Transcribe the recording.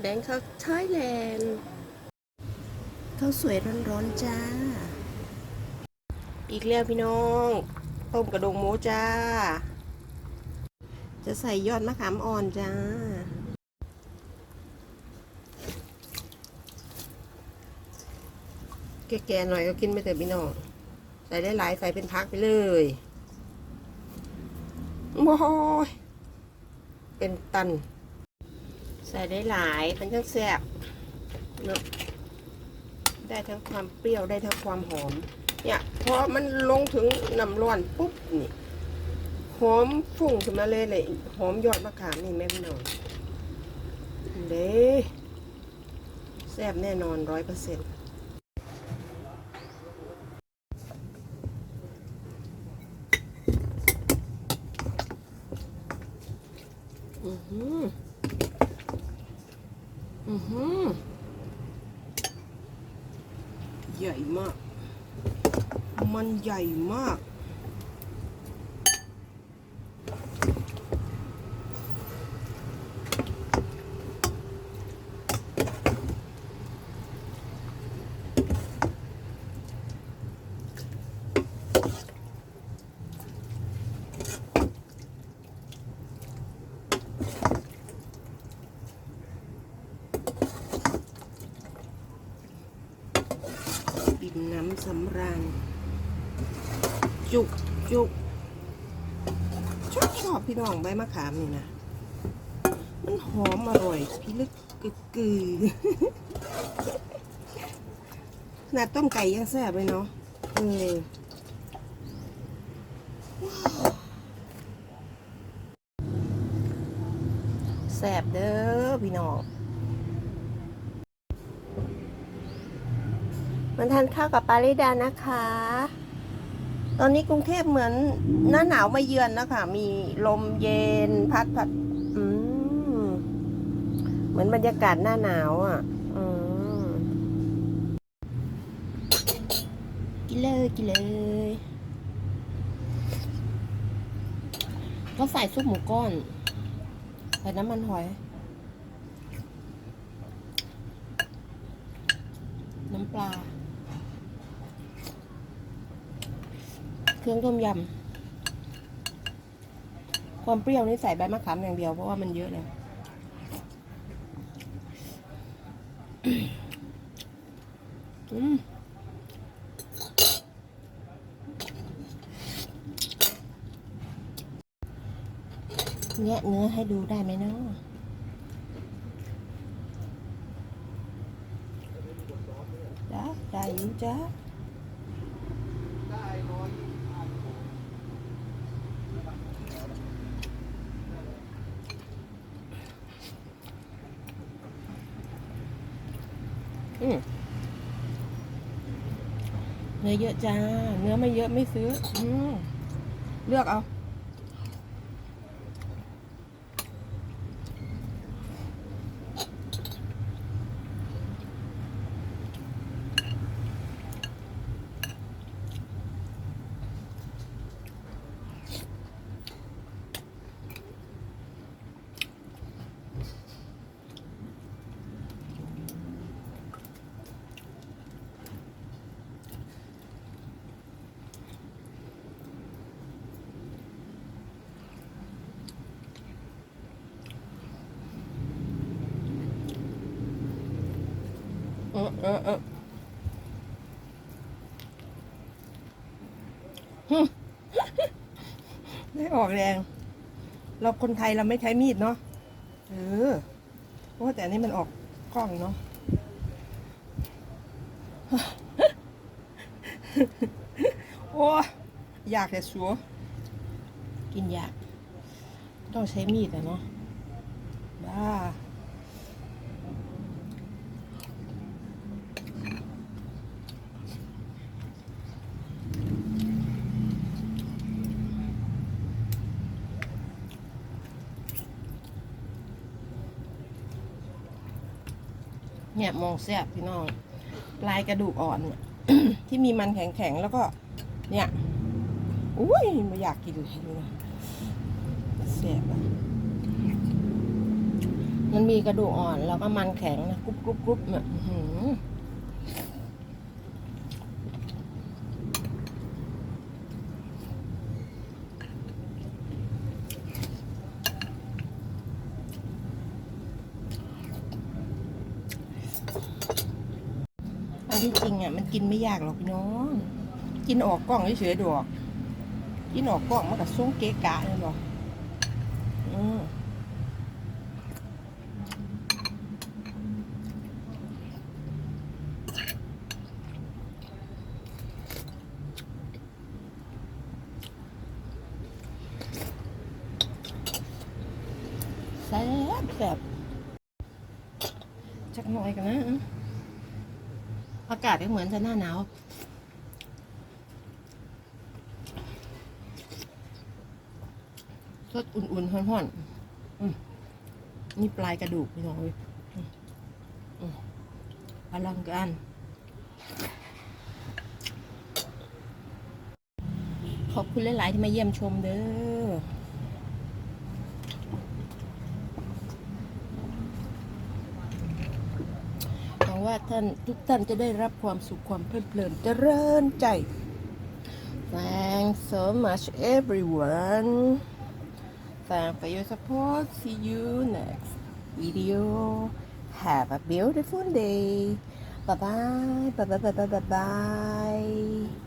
แบงคอกไทยแลนด์ข้าวสวยร้อนๆจ้า อีกแล้วพี่น้อง ต้มกระดงหมูจ้า จะใส่ยอดมะขามอ่อนจ้า แก่ๆหน่อยก็กินไปเถอะพี่น้อง ใส่ได้หลายใส่เป็นพักไปเลยโอ้ยเป็นตัน ใส่ได้หลายเป็นทั้งแซ่บเนอะได้ทั้งความเปรี้ยวได้ทั้งความหอม เนี่ยพอมันลงถึงน้ำร้อนปุ๊บนี่หอมฟุ้งขึ้นมาเลยเลยหอมยอดมะขามนี่แม่พี่น้องเด้แซ่บแน่นอนร้อยเปอร์เซ็นต์อือหือ ใหญ่มาก มันใหญ่มาก น้ำสำราญ จุกจุกชอบชอบพี่น้องใบมะขามนี่นะ มันหอมอร่อย พี่ลึกกึกกือขนาดต้มไก่ยังแซ่บเลยเนาะเออแซ่บเด้อพี่น้อง มันทานข้าวกับปาริดานะคะ ตอนนี้กรุงเทพเหมือนหน้าหนาวมาเยือนนะคะ มีลมเย็นพัดพัดอืมเหมือนบรรยากาศหน้าหนาวอะกินเลยกินเลยก็ใส่ซุปหมูก้อนใส่น้ำมันหอย น้ำปลา เครื่องต้มยำ ความเปรี้ยวนี่ใส่ใบมะขามอย่างเดียวเพราะว่ามันเยอะเลย อืมแงะเนื้อให้ดูได้ไหมเนาะจ้าได้อยู่จ้า เนื้อเยอะจ้า เนื้อไม่เยอะไม่ซื้อ อืมเลือกเอา เออเออเออหึได้ออกแรง เราคนไทยเราไม่ใช้มีดเนาะเออเพราะว่าแต่อันนี้มันออกกล้องเนาะโอ้ยอยากแต่สัวกินยาก ต้องใช้มีดอะเนาะบ้า เนี่ยมองแซ่บพี่น้องปลายกระดูกอ่อนเนี่ยที่มีมันแข็งๆแล้วก็ เนี่ยอุ้ยไม่อยากกินเลยนี่นะแซ่บอะมันมีกระดูกอ่อนแล้วก็มันแข็งนะกรุบกรุบกรุบเนี่ยอื้อหืออัน ที่จริงอะมันกินไม่ยากหรอกพี่น้อง กินออกกล้องเฉยๆดอก กินออกกล้องมันก็ซุ้งเกะกะเลยบอกอืมแซ่บแซ่บจักหน่อยกันนะ อากาศก็เหมือนจะหน้าหนาวสดอุ่นๆห่อนๆนี่ปลายกระดูกพี่น้องว้ยอืมอืมอลังการขอบคุณหลาย ๆ ที่มาเยี่ยมชมเด้อ หวัง ว่าท่านทุกท่านจะได้รับความสุขความเพลิดเพลินเจริญใจ Thanks so much everyone Thanks for your support See you next video Have a beautiful day Bye bye Bye bye bye bye bye bye